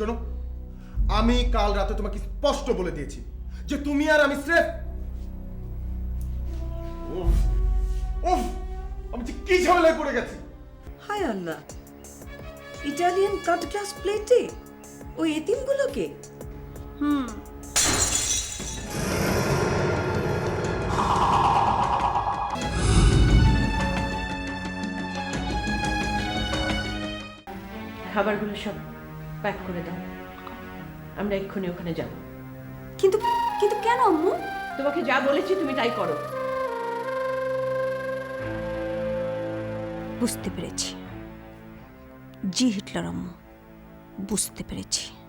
শোনো আমি কাল রাতে তোমাকে স্পষ্ট বলে দিয়েছি যে তুমি আর আমি স্রেফ উফ উফ আমি যে কি ঝামেলায় পড়ে গেছি। হায় আল্লাহ ইটালিয়ান কাট গ্লাস প্লেটে ওই এতিমগুলোকে? হুম। খাবারগুলো সব প্যাক করে দাও। আমরা এক্ষুনি ওখানে যাব। কিন্তু কিন্তু কেন আম্মু? তোমাকে যা বলেছি তুমি তাই করো। বুঝতে পেরেছি। জি হিটলার আম্মু বুঝতে পেরেছি।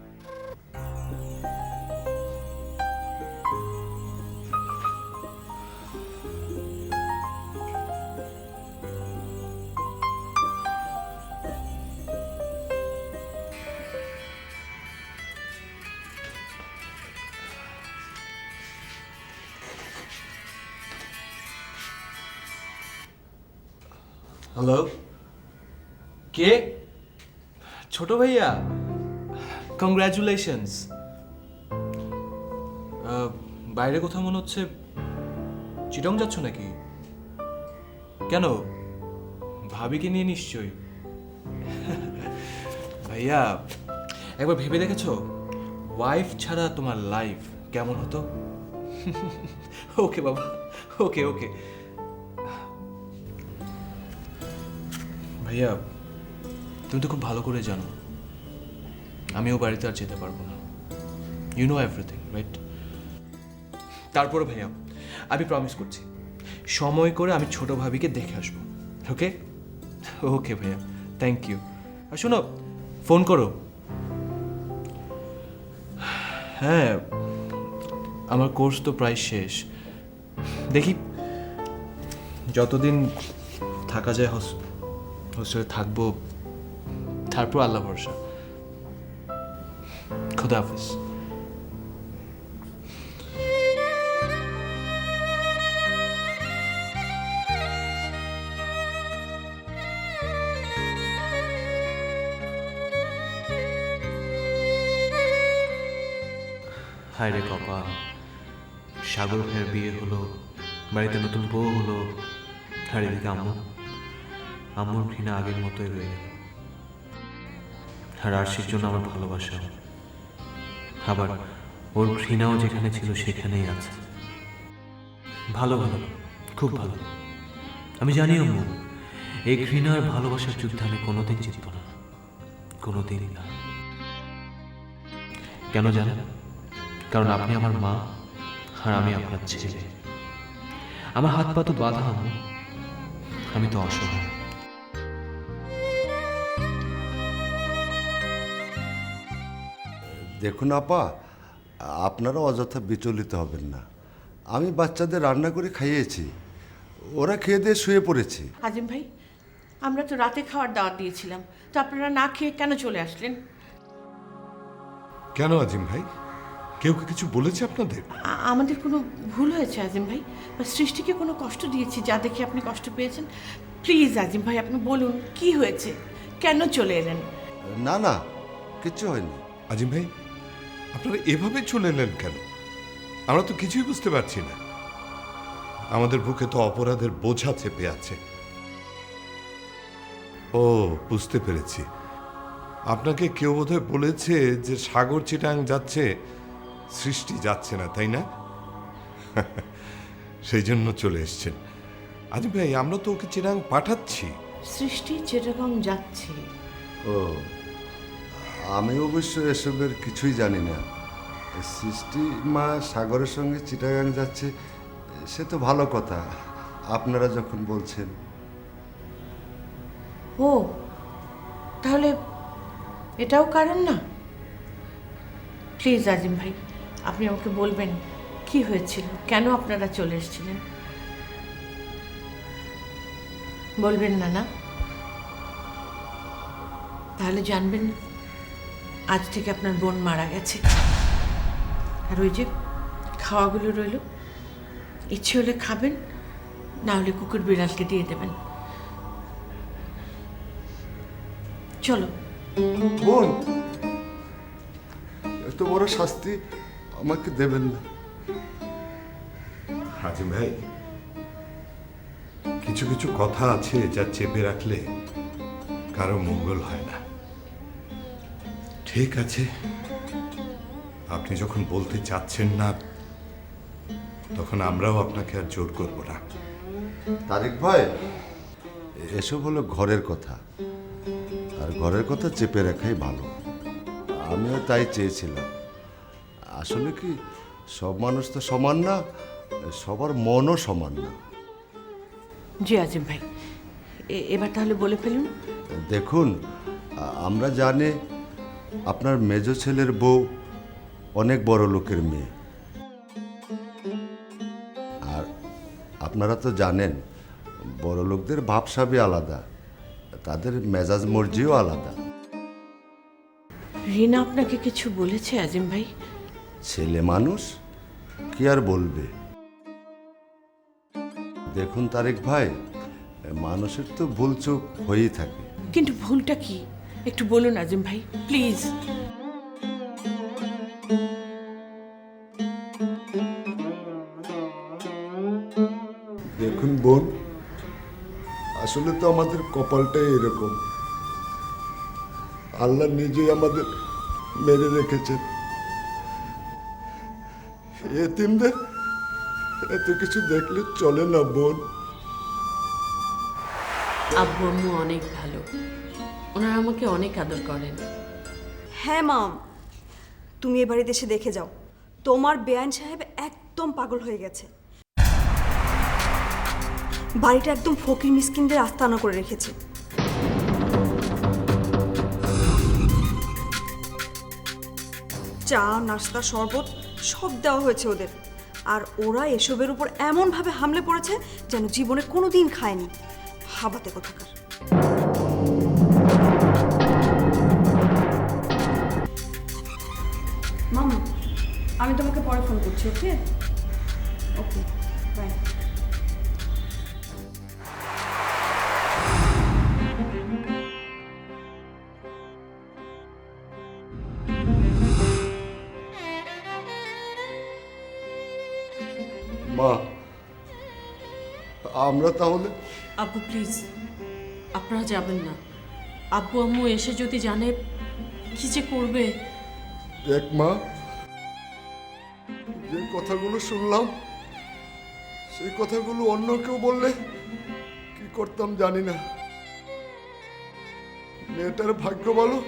হ্যালো? কে? ছোট ভাইয়া? কংগ্রাচুলেশনস বাইরে কোথাও মনে হচ্ছে চিটং যাচ্ছ নাকি? কেন? ভাবিকে নিয়ে নিশ্চয়ই। ভাইয়া, একবার ভেবে দেখেছ? ওয়াইফ ছাড়া তোমার লাইফ কেমন হতো? ওকে বাবা, ওকে ওকে। ভাইয়া, তুমি তো খুব ভালো করে জানো। আমিও বাড়িতে আর যেতে পারব না। ইউ নো এভরিথিং রাইট তারপরে ভাইয়া, আমি প্রমিস করছি, সময় করে আমি ছোট ভাবিকে দেখে আসব ওকে ওকে ভাইয়া থ্যাংক ইউ আর শোনো ফোন করো। হ্যাঁ আমার কোর্স তো প্রায় শেষ। দেখি, যতদিন থাকা যায় হোস্টেলে থাকব। তারপর আল্লাহ ভরসা। খুদা হাফিজ। হায় রে কপা, সাগর ভাইয়ের বিয়ে হলো, বাড়িতে নতুন বউ হলো, আর এদিকে আম্মুর ঘৃণা আগের মতোই রয়ে গেল। আর আরশির জন্য আমার ভালোবাসা। আবার ওর ঘৃণাও যেখানে ছিল সেখানেই আছে। ভালো ভালো, খুব ভালো। আমি জানি আম্মু, এই ঘৃণা আর ভালোবাসার যুদ্ধে আমি কোনোদিন জিতব না। কোনোদিনই না। কেন জানেন? কারণ আপনি আমার মা আর আমি আপনার ছেলে। আমার হাত পা তো বাধা, আম্মু। আমি তো অসহায়। দেখুন আপা আপনারা অযথা বিচলিত হবেন না। আমি বাচ্চাদের রান্না করে খাইয়েছি। ওরা খেয়ে দিয়ে শুয়ে পড়েছে। আজিম ভাই আমরা তো রাতে খাওয়ার দাওয়াত দিয়েছিলাম। তো আপনারা না খেয়ে কেন চলে আসলেন? কেন আজিম ভাই? কেউ কি কিছু বলেছে আপনাদের? আ- আমাদের কোনো ভুল হয়েছে আজিম ভাই। বা সৃষ্টিকে কোনো কষ্ট দিয়েছি যা দেখে আপনি কষ্ট পেয়েছেন? প্লিজ আজিম ভাই আপনি বলুন কি হয়েছে? কেন চলে এলেন? না না কিচ্ছু হয়নি। আজিম ভাই আপনারা এভাবে চলে এলেন কেন? আমরা তো কিছুই বুঝতে পারছি না। আমাদের বুকে তো অপরাধের বোঝা চেপে আছে। ও বুঝতে পেরেছি। আপনাকে কেউ বোধহয় বলেছে যে সাগর চিটাং যাচ্ছে সৃষ্টি যাচ্ছে না তাই না? সেই জন্য চলে এসছেন। আজিম ভাই আমরা তো ওকে চিটাং পাঠাচ্ছি। সৃষ্টি যেরকম যাচ্ছে। ও। আমি অবশ্য এসবের কিছুই জানি না। সৃষ্টি মা সাগরের সঙ্গে চিটাগাং যাচ্ছে, সে তো ভালো কথা। আপনারা যখন বলছেন। ও, তাহলে এটাও কারণ না? প্লিজ আজিম ভাই, আপনি আমাকে বলবেন কি হয়েছিল, কেন আপনারা চলে এসেছিলেন? বলবেন না না। তাহলে জানবেন আজ থেকে আপনার বোন মারা গেছে। আর ওই যে খাওয়াগুলো রইল ইচ্ছে হলে খাবেন না হলে কুকুর বিড়ালকে দিয়ে দেবেন। চলো। বোন এত বড় শাস্তি আমাকে দেবেন না। হাজিম ভাই কিছু কিছু কথা আছে যা চেপে রাখলে কারও মঙ্গল হয় না। ঠিক আছে। আপনি যখন বলতে চাচ্ছেন না তখন আমরাও আপনাকে আর জোর করব না। তারিক ভাই এসব হলো ঘরের কথা। আর ঘরের কথা চেপে রাখাই ভালো। আমিও তাই চেয়েছিলাম। আসলে কি সব মানুষ তো সমান না সবার মনও সমান না। জি আজিম ভাই এবার তাহলে বলে ফেলুন। দেখুন আমরা জানি আপনার মেজ ছেলের বউ অনেক বড় লোকের মেয়ে। আর আপনারা তো জানেন বড় লোকদের ভাবসাবই আলাদা তাদের মেজাজ মর্জিও আলাদা। রিনা আপনাকে কিছু বলেছে আজিম ভাই? ছেলে মানুষ? কি আর বলবে? দেখুন তারেক ভাই মানুষের তো ভুল চোখ হয়েই থাকে। কিন্তু ভুলটা কি? একটু বলুন আজিম ভাই প্লিজ দেখুন বোন আসলে তো আমাদের কপালটাই এরকম। আল্লাহ নিজেই আমাদের মেরে রেখেছেন। এতিমদের এত কিছু দেখলে চলে না বোন। আব্বু আম্মু অনেক ভালো। ওনারা আমাকে অনেক আদর করেন। হ্যাঁ মাম তুমি এ বাড়িতে এসে দেখে যাও। তোমার বেআইন সাহেব একদম পাগল হয়ে গেছে। বাড়িটা একদম ফকির মিসকিনদের আস্তানা করে রেখেছে। চা, নাস্তা, শরবত সব দেওয়া হয়েছে ওদের। আর ওরা এসবের উপর এমনভাবে হামলে পড়েছে যেন জীবনে কোনো দিন খায়নি। হাবাতে কোথাকার। আমি তোমাকে পরে ফোন করছি ওকে ওকে বাই মা আমরা তাহলে আব্বু প্লিজ আপনারা যাবেন না। আব্বু আম্মু এসে যদি জানে কি যে করবে। দেখ মা কথাগুলো শুনলাম। সেই কথাগুলো অন্য কেউ বললে কি করতাম জানি না। মেয়েটার ভাগ্য বলো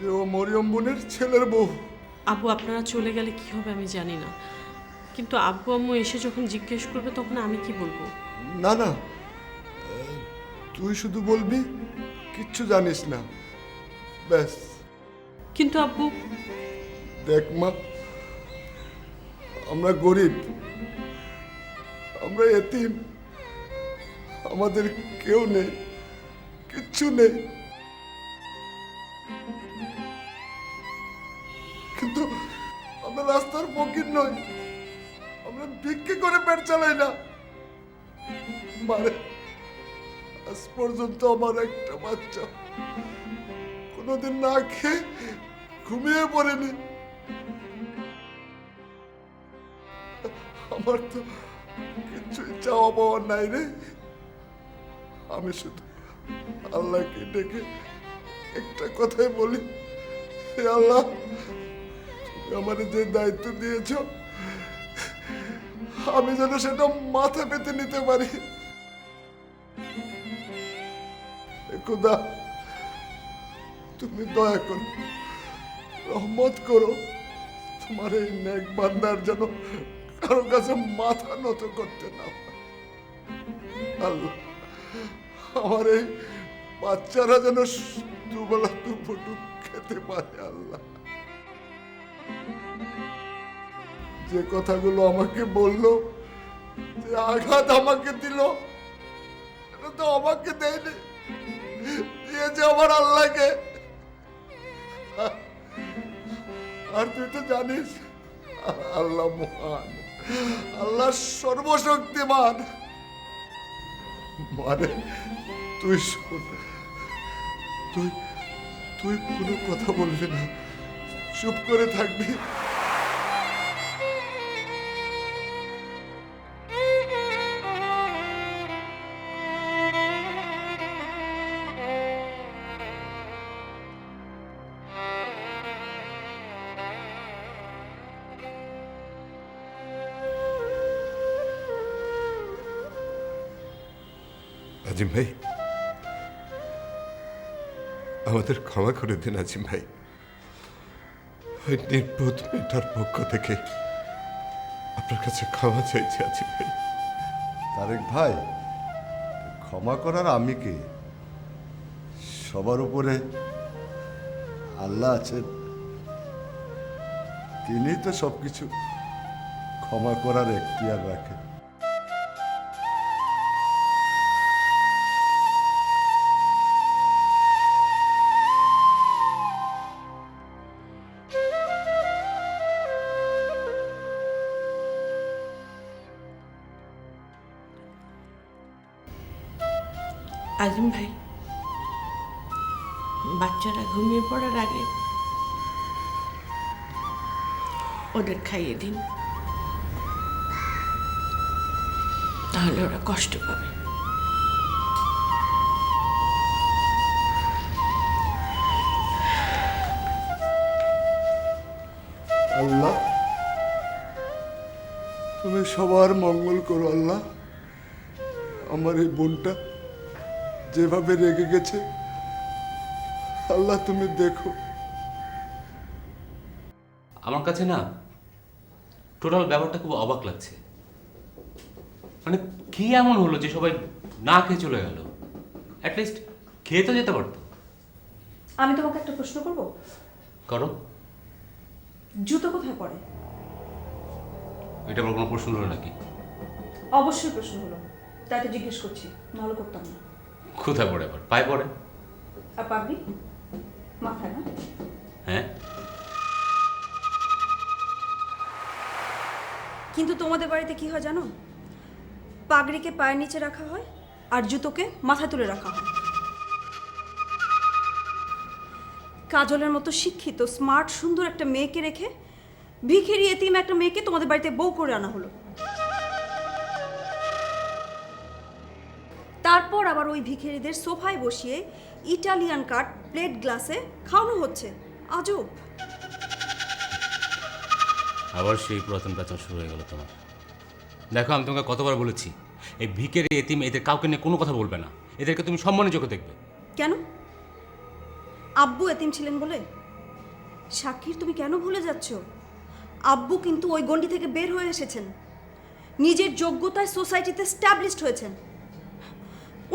যে ও মরিয়ম বোনের ছেলের বউ। আব্বু আপনারা চলে গেলে কি হবে আমি জানি না। কিন্তু আব্বু আম্মু এসে যখন জিজ্ঞেস করবে তখন আমি কি বলব? না না। তুই শুধু বলবি কিচ্ছু জানিস না। ব্যাস। কিন্তু আব্বু। দেখ মা আমরা গরিব, আমরা এতিম, আমাদের কেউ নেই, কিচ্ছু নেই। কিন্তু আমরা রাস্তার ফকির নই, আমরা ভিক্ষে করে পেট চালাই না। মানে আজ পর্যন্ত আমার একটা বাচ্চা কোনোদিন না খেয়ে ঘুমিয়ে পড়েনি। আমার তো কিছুই চাওয়া পাওয়া নাই রে। আমি শুধু আল্লাহকে ডেকে একটা কথাই বলি। হে আল্লাহ আমার যে দায়িত্ব দিয়েছ, আমি যেন সেটা মাথা পেতে নিতে পারি। খুদা, তুমি দয়া করো, রহমত করো। তোমার এই নেক বান্দার যেন কারও কাছে মাথা নত করতে না আল্লাহ, আমার এই বাচ্চারা যেন দুবেলা দুপুটু খেতে পারে, আল্লাহ। যে কথাগুলো আমাকে বলল, যে আঘাত আমাকে দিল, এটা তো আমাকে দেয়নি, দিয়েছে আমার আল্লাহকে। আর তুই তো জানিস, আল্লাহ মহান। আল্লাহ সর্বশক্তিমান। মানে তুই শোন তুই তুই কোনো কথা বলবি না। চুপ করে থাকবি। আজিম ভাই। আমাদের ক্ষমা করে দিন আজিম ভাই। ওই নির্বোধ মেয়েটার পক্ষ থেকে আপনার কাছে ক্ষমা চাইছি আজিম ভাই। তারেক ভাই, ক্ষমা করার আমি কে? সবার উপরে আল্লাহ আছেন। তিনি তো সবকিছু ক্ষমা করার এখতিয়ার রাখেন। আজিম ভাই, বাচ্চারা ঘুমিয়ে পড়ার আগে ওদের খাইয়ে দিন। তাহলে ওরা কষ্ট পাবে। আল্লাহ, তুমি সবার মঙ্গল করো আল্লাহ। আমার এই বোনটা যেভাবে রেগে গেছে আল্লাহ তুমি দেখো। আমার কাছে না টোটাল ব্যাপারটা খুব অবাক লাগছে। মানে কি এমন হলো যে সবাই না খেয়ে চলে গেল? অ্যাটলিস্ট খেয়ে তো যেতে পারতো। আমি তোমাকে একটা প্রশ্ন করব? করো। জুতো কোথায় পড়ে? এটা আমার কোনো প্রশ্ন হলো নাকি? অবশ্যই প্রশ্ন হলো। তাই তো জিজ্ঞেস করছি নাহলে করতাম না। কোথায় পড়ে আবার। পায়ে পড়ে? পাগড়ি মাথায় না? হ্যাঁ? কিন্তু তোমাদের বাড়িতে কি হয় জানো? পাগড়িকে পায়ের নিচে রাখা হয় আর জুতোকে মাথায় তুলে রাখা হয়। কাজলের মতো শিক্ষিত স্মার্ট সুন্দর একটা মেয়েকে রেখে ভিখেরি এতিম একটা মেয়েকে তোমাদের বাড়িতে বউ করে আনা হলো। তারপর আবার ওই ভিখেরিদের সোফায় বসিয়ে ইটালিয়ান কাট প্লেট গ্লাসে খাওয়ানো হচ্ছে। আজব। আবার সেই পুরাতন প্যাচার শুরু হয়ে গেল তোমার। দেখো আমি তোমাকে কতবার বলেছি এই ভিকের এতিম এদের কাউকে নিয়ে কোনো কথা বলবে না। এদেরকে তুমি সম্মানের চোখে দেখবে। কেন? আব্বু এতিম ছিলেন বলে? সাক্ষীর তুমি কেন ভুলে যাচ্ছ? আব্বু কিন্তু ওই গণ্ডি থেকে বের হয়ে এসেছেন। নিজের যোগ্যতায় সোসাইটিতে স্ট্যাবলিশড হয়েছেন।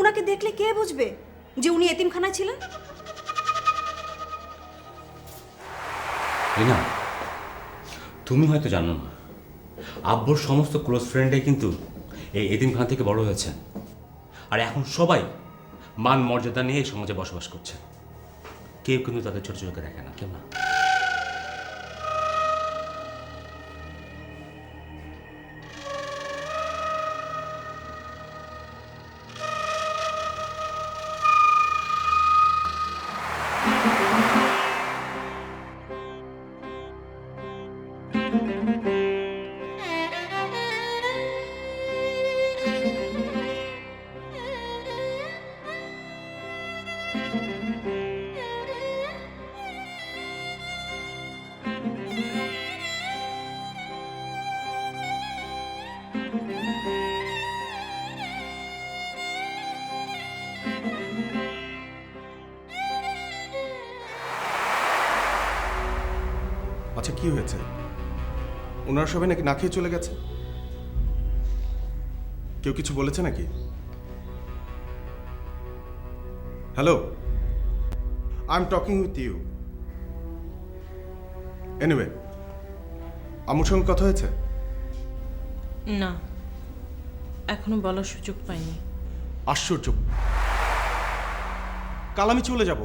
ওনাকে দেখলে কে বুঝবে যে উনি এতিমখানায় ছিলেন? না তুমি হয়তো জানো না, আব্বুর সমস্ত ক্লোজ ফ্রেন্ডে কিন্তু এই এতিমখানা থেকে বড় হয়েছে আর এখন সবাই মান মর্যাদা নিয়ে সমাজে বসবাস করছে কেউ কিন্তু তাদের ছোট চোখে দেখে না, কেউ না। আচ্ছা কি হয়েছে? ওনারা সবাই নাকি না খেয়ে চলে গেছে? কেউ কিছু বলেছে নাকি? Hello I am talking with you anyway আমার সঙ্গে কথা হয়েছে? না এখনও বলার সুযোগ পাইনি। আশ্চর্য। কাল আমি চলে যাব।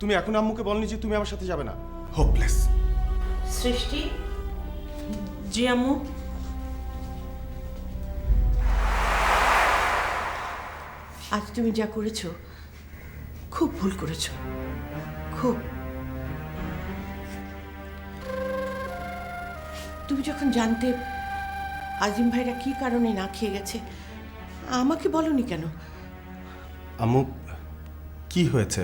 তুমি এখন আম্মুকে বলনি যে তুমি আমার সাথে যাবে না। হোপলেস সৃষ্টি? জি আম্মু। আজ তুমি যা করেছ খুব ভুল করেছ। খুব। তুমি যখন জানতে আজিম ভাইরা কি কারণে না খেয়ে গেছে আমাকে বলনি কেন? আম্মু কি হয়েছে?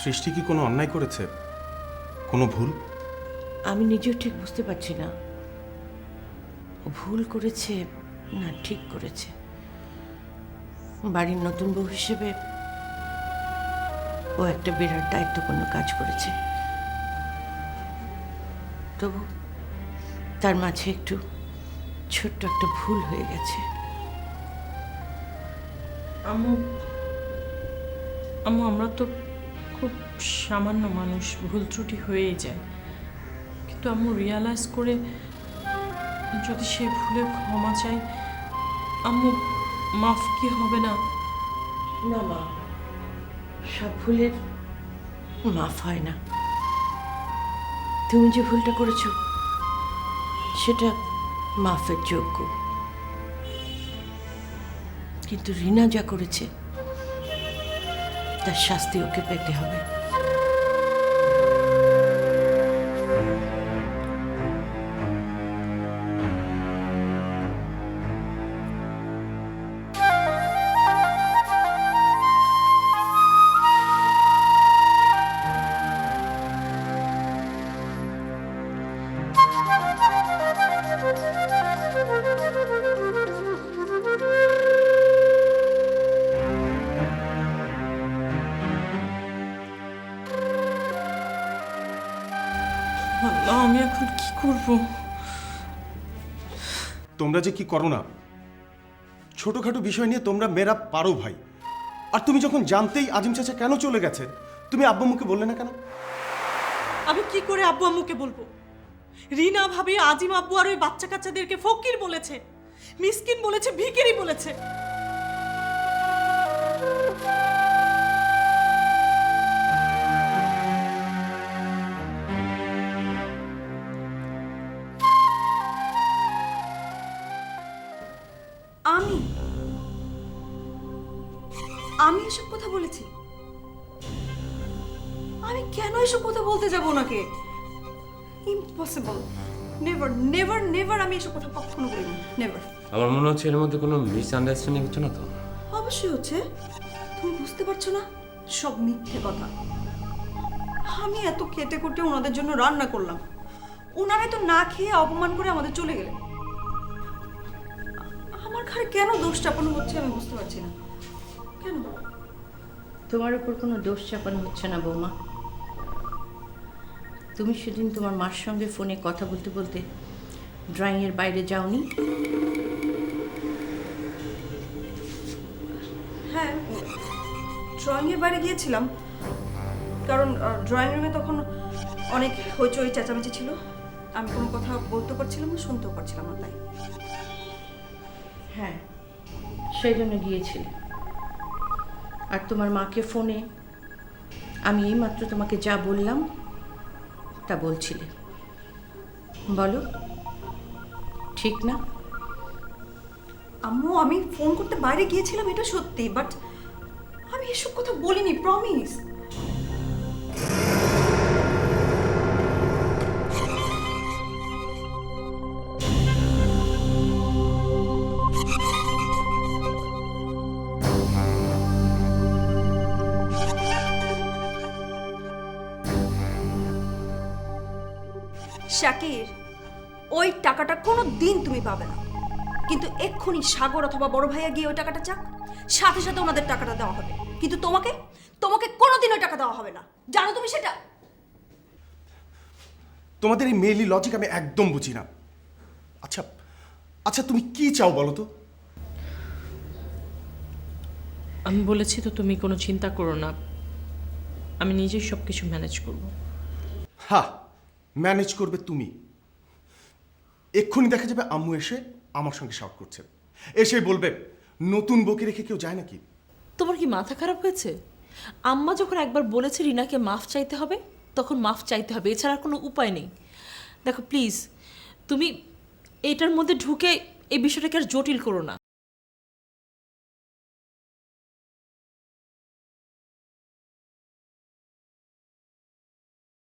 সৃষ্টি কি কোনো অন্যায় করেছে? কোনো ভুল? আমি নিজেও ঠিক বুঝতে পারছি না। ও ভুল করেছে না ঠিক করেছে। বাড়ির নতুন বউ হিসেবে ও একটা বিরাট দায়িত্বপূর্ণ কাজ করেছে। তবু তার মাঝে একটু ছোট্ট একটা ভুল হয়ে গেছে। আম্মু আম্মু আমরা তো খুব সামান্য মানুষ, ভুল ত্রুটি হয়েই যায়। কিন্তু আম্মু রিয়ালাইজ করে, যদি সে ভুলের ক্ষমা চাই আম্মু মাফ কি হবে না? না মা, সব ভুলের মাফ হয় না। তুমি যে ভুলটা করেছ, সেটা মাফের যোগ্য। কিন্তু রিনা যা করেছে তার শাস্তি ওকে পেতে হবে তোমরা যে কি করো না? ছোটখাটো বিষয় নিয়ে তোমরা মেয়েরা পারো ভাই। আর তুমি যখন জানতেই আজিম চাচা কেন চলে গেছে, তুমি আব্বু মুখে বললে না কেন? আমি কি করে আব্বু আম্মুকে বলব? রিনা ভাবি আজিম আব্বু আর ওই বাচ্চা কাচ্চাদেরকে ফকির বলেছে, মিসকিন বলেছে, ভিকিরি বলেছে। আমি কেন এসব কথা বলতে যাব ওনাকে? ইম্পসিবল নেভার নেভার নেভার আমি এসব কথা কখনো বলিনি। নেভার আমার মনে হচ্ছে এর মধ্যে কোনো মিসআন্ডারস্ট্যান্ডিং হচ্ছে না তো? অবশ্যই হচ্ছে। তুমি বুঝতে পারছ না? সব মিথ্যে কথা। আমি এত খেটে খুঁটে ওনাদের জন্য রান্না করলাম। ওনারাই তো না খেয়ে অপমান করে আমাদের চলে গেলেন। আমার ঘরে কেন দোষ চাপানো হচ্ছে আমি বুঝতে পারছি না। কেন? তোমার উপর কোনো দোষ চাপানো হচ্ছে না বৌমা। তুমি সেদিন তোমার মার সঙ্গে ফোনে কথা বলতে বলতে ড্রয়িংয়ের বাইরে যাওনি? হ্যাঁ ড্রয়িংয়ের বাইরে গিয়েছিলাম। কারণ ড্রয়িং রুমে তখন অনেক হইচই চেঁচামেচি ছিল। আমি কোনো কথা বলতে পারছিলাম না শুনতেও পারছিলাম না তাই। হ্যাঁ সেই জন্য গিয়েছিলে। আর তোমার মাকে ফোনে আমি এইমাত্র তোমাকে যা বললাম তা বলছিলে। বলো। ঠিক না? আম্মু, আমি ফোন করতে বাইরে গিয়েছিলাম, এটা সত্যি, বাট আমি এসব কথা বলিনি প্রমিস শাকির ওই টাকাটা কোনো দিন তুমি পাবে না। কিন্তু এক্ষুনি সাগর অথবা বড় ভাইয়া গিয়ে ওই টাকাটা চাক সাথে সাথে ওনাদের টাকাটা দেওয়া হবে। কিন্তু তোমাকে তোমাকে কোনোদিন ওই টাকা দেওয়া হবে না। জানো তুমি সেটা? তোমাদের এই মেইলি লজিক আমি একদম বুঝি না। আচ্ছা আচ্ছা তুমি কি চাও বলো তো? আমি বলেছি তো তুমি কোনো চিন্তা করো না। আমি নিজেই সব কিছু ম্যানেজ করব। হা ম্যানেজ করবে তুমি। এক্ষুনি দেখা যাবে আম্মু এসে আমার সঙ্গে শাউট করছে। এসে বলবে, নতুন বকে রেখে কেউ যায় নাকি? তোমার কি মাথা খারাপ হয়েছে? আম্মা যখন একবার বলেছে রিনাকে মাফ চাইতে হবে, তখন মাফ চাইতে হবে। এছাড়া কোনো উপায় নেই। দেখো প্লিজ তুমি এটার মধ্যে ঢুকে এই বিষয়টাকে আর জটিল করো না।